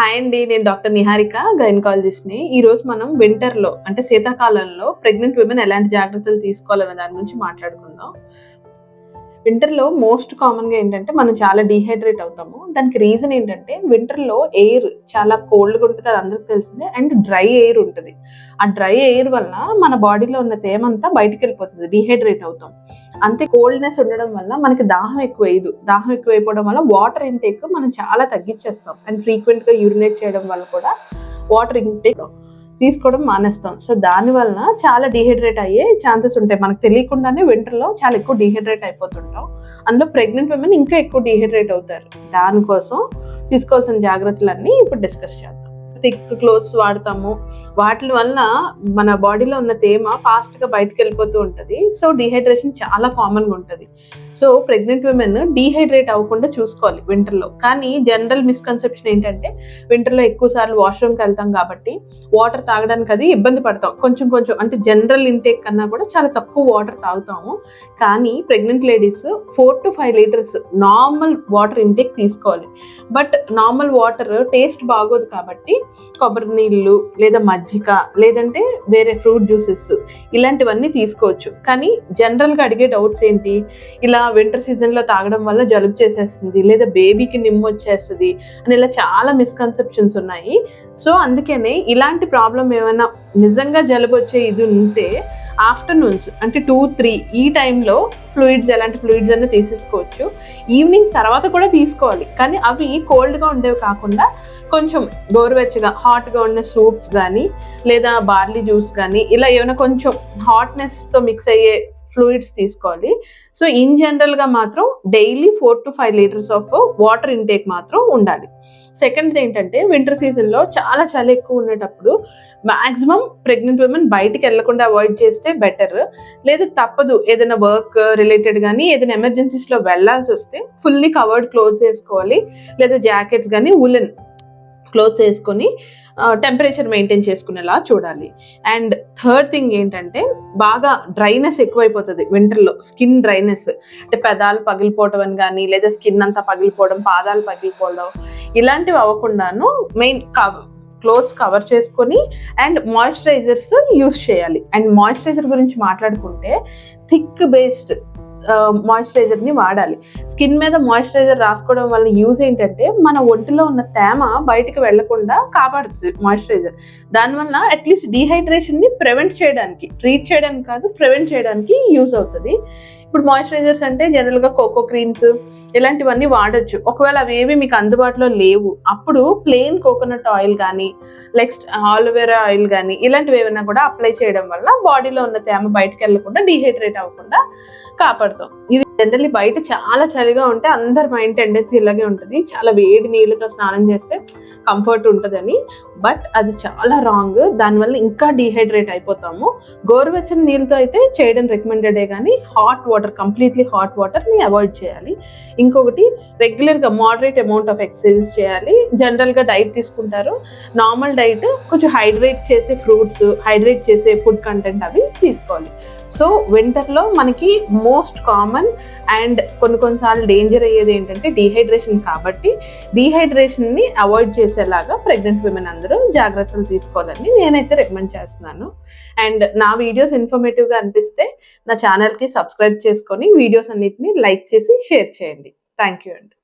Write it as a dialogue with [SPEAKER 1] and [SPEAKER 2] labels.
[SPEAKER 1] Hi అండి నేను doctor Niharika గైనకాలజిస్ట్ని. ఈరోజు మనం వింటర్లో అంటే శీతాకాలంలో ప్రెగ్నెంట్ విమెన్ ఎలాంటి జాగ్రత్తలు తీసుకోవాలనే దాని గురించి మాట్లాడుకుందాం. వింటర్లో మోస్ట్ కామన్గా ఏంటంటే మనం చాలా డీహైడ్రేట్ అవుతాము. దానికి రీజన్ ఏంటంటే వింటర్లో ఎయిర్ చాలా కోల్డ్గా ఉంటుంది అది అందరికి తెలిసిందే అండ్ డ్రై ఎయిర్ ఉంటుంది. ఆ డ్రై ఎయిర్ వల్ల మన బాడీలో ఉన్న తేమంతా బయటికి వెళ్ళిపోతుంది డీహైడ్రేట్ అవుతాం. అంతే కోల్డ్నెస్ ఉండడం వల్ల మనకి దాహం ఎక్కువ వేయదు దాహం ఎక్కువ అయిపోవడం వల్ల వాటర్ ఇంటేక్ మనం చాలా తగ్గించేస్తాం అండ్ ఫ్రీక్వెంట్గా యూరినేట్ చేయడం వల్ల కూడా వాటర్ ఇంటేక్ తీసుకోవడం మానేస్తాం. సో దానివల్ల చాలా డీహైడ్రేట్ అయ్యే ఛాన్సెస్ ఉంటాయి. మనకు తెలియకుండానే వింటర్లో చాలా ఎక్కువ డీహైడ్రేట్ అయిపోతుంటాం. అందులో ప్రెగ్నెంట్ ఉమెన్ ఇంకా ఎక్కువ డీహైడ్రేట్ అవుతారు. దానికోసం తీసుకోవాల్సిన జాగ్రత్తలన్నీ ఇప్పుడు డిస్కస్ చేద్దాం. థిక్ క్లోత్స్ వాడతాము. వాటి వల్ల మన బాడీలో ఉన్న తేమ ఫాస్ట్గా బయటకు వెళ్ళిపోతూ ఉంటుంది. సో డిహైడ్రేషన్ చాలా కామన్గా ఉంటుంది. సో ప్రెగ్నెంట్ విమెన్ డీహైడ్రేట్ అవ్వకుండా చూసుకోవాలి వింటర్లో కానీ జనరల్ మిస్కన్సెప్షన్ ఏంటంటే వింటర్లో ఎక్కువ సార్లు వాష్రూమ్కి వెళ్తాం కాబట్టి వాటర్ తాగడానికి అది ఇబ్బంది పడతాం. కొంచెం కొంచెం అంటే జనరల్ ఇంటేక్ కన్నా కూడా చాలా తక్కువ వాటర్ తాగుతాము. కానీ pregnant ladies four to five litres normal water intake తీసుకోవాలి. బట్ నార్మల్ వాటర్ టేస్ట్ బాగోదు కాబట్టి కొబ్బరి నీళ్ళు లేదా మజ్జిగ లేదంటే వేరే ఫ్రూట్ జ్యూసెస్ ఇలాంటివన్నీ తీసుకోవచ్చు. కానీ జనరల్గా అడిగే డౌట్స్ ఏంటి? ఇలా వింటర్ సీజన్లో తాగడం వల్ల జలుబు చేసేస్తుంది లేదా బేబీకి నిమ్ము వచ్చేస్తుంది అని ఇలా చాలా మిస్కన్సెప్షన్స్ ఉన్నాయి. సో అందుకనే ఇలాంటి ప్రాబ్లం ఏమైనా నిజంగా జలుబు వచ్చే ఇది ఉంటే ఆఫ్టర్నూన్స్ అంటే టూ త్రీ ఈ టైంలో ఫ్లూయిడ్స్ ఎలాంటి ఫ్లూయిడ్స్ అన్నీ తీసేసుకోవచ్చు. ఈవినింగ్ తర్వాత కూడా తీసుకోవాలి. కానీ అవి కోల్డ్గా ఉండేవి కాకుండా కొంచెం గోరువెచ్చగా హాట్గా ఉన్న సూప్స్ కానీ లేదా బార్లీ జ్యూస్ కానీ ఇలా ఏమైనా కొంచెం హాట్నెస్తో మిక్స్ అయ్యే ఫ్లూయిడ్స్ తీసుకోవాలి. సో ఇన్ జనరల్గా మాత్రం daily four to five litres of water intake మాత్రం ఉండాలి. సెకండ్ది ఏంటంటే వింటర్ సీజన్లో చాలా చలి ఎక్కువ ఉండేటప్పుడు మ్యాక్సిమం ప్రెగ్నెంట్ ఉమెన్ బయటికి వెళ్ళకుండా అవాయిడ్ చేస్తే బెటర్ లేదు తప్పదు. ఏదైనా వర్క్ రిలేటెడ్ కానీ ఏదైనా ఎమర్జెన్సీస్లో వెళ్ళాల్సి వస్తే ఫుల్లీ కవర్డ్ క్లోత్స్ వేసుకోవాలి. లేదా జాకెట్స్ కానీ ఉలెన్ క్లోత్స్ వేసుకొని టెంపరేచర్ మెయింటైన్ చేసుకునేలా చూడాలి. అండ్ థర్డ్ థింగ్ ఏంటంటే బాగా డ్రైనెస్ ఎక్కువైపోతుంది వింటర్లో స్కిన్ డ్రైనెస్ అంటే పెదాలు పగిలిపోవడం అని కానీ లేదా స్కిన్ అంతా పగిలిపోవడం పాదాలు పగిలిపోవడం ఇలాంటివి అవ్వకుండాను మెయిన్ క్లోత్స్ కవర్ చేసుకొని అండ్ మాయిశ్చరైజర్స్ యూస్ చేయాలి. అండ్ మాయిశ్చరైజర్ గురించి మాట్లాడుకుంటే థిక్ బేస్డ్ మాయిశ్చరైజర్ని వాడాలి. స్కిన్ మీద మాయిశ్చరైజర్ రాసుకోవడం వల్ల యూజ్ ఏంటంటే మన ఒంటిలో ఉన్న తేమ బయటికి వెళ్ళకుండా కాపాడుతుంది మాయిశ్చరైజర్ దానివల్ల అట్లీస్ట్ డీహైడ్రేషన్ని ప్రివెంట్ చేయడానికి ట్రీట్ చేయడానికి కాదు ప్రివెంట్ చేయడానికి యూజ్ అవుతుంది. ఇప్పుడు మాయిశ్చరైజర్స్ అంటే జనరల్గా కోకో క్రీమ్స్ ఇలాంటివన్నీ వాడచ్చు. ఒకవేళ అవి ఏవి మీకు అందుబాటులో లేవు అప్పుడు ప్లెయిన్ కోకోనట్ ఆయిల్ కానీ నెక్స్ట్ ఆలోవెరా ఆయిల్ కానీ ఇలాంటివి ఏమైనా కూడా అప్లై చేయడం వల్ల బాడీలో ఉన్న తేమ బయటకు వెళ్ళకుండా డీహైడ్రేట్ అవ్వకుండా కాపాడుతాం. ఇది జనరల్లీ బయట చాలా చలిగా ఉంటే అందరి మైండ్ టెండెన్సీ ఇలాగే ఉంటుంది. చాలా వేడి నీళ్ళతో స్నానం చేస్తే కంఫర్ట్ ఉంటుందని బట్ అది చాలా రాంగ్ దానివల్ల ఇంకా డీహైడ్రేట్ అయిపోతాము. గోరువెచ్చని నీళ్ళతో అయితే చేయడం రికమెండెడే కానీ హాట్ వాటర్ కంప్లీట్లీ హాట్ వాటర్ని అవాయిడ్ చేయాలి. ఇంకొకటి రెగ్యులర్గా మోడరేట్ అమౌంట్ ఆఫ్ ఎక్సర్సైజ్ చేయాలి. జనరల్గా డైట్ తీసుకుంటారు. నార్మల్ డైట్ కొంచెం హైడ్రేట్ చేసే ఫ్రూట్స్ హైడ్రేట్ చేసే ఫుడ్ కంటెంట్ అవి తీసుకోవాలి. సో వింటర్లో మనకి మోస్ట్ కామన్ అండ్ కొన్ని కొన్నిసార్లు డేంజర్ అయ్యేది ఏంటంటే డీహైడ్రేషన్ కాబట్టి డీహైడ్రేషన్ని అవాయిడ్ చేసేలాగా ప్రెగ్నెంట్ విమెన్ అందరూ జాగ్రత్తలు తీసుకోవాలని నేనైతే రికమెండ్ చేస్తున్నాను. అండ్ నా వీడియోస్ ఇన్ఫర్మేటివ్గా అనిపిస్తే నా ఛానల్కి సబ్స్క్రైబ్ చేసుకొని వీడియోస్ అన్నిటిని లైక్ చేసి షేర్ చేయండి. థ్యాంక్ యూ అండి.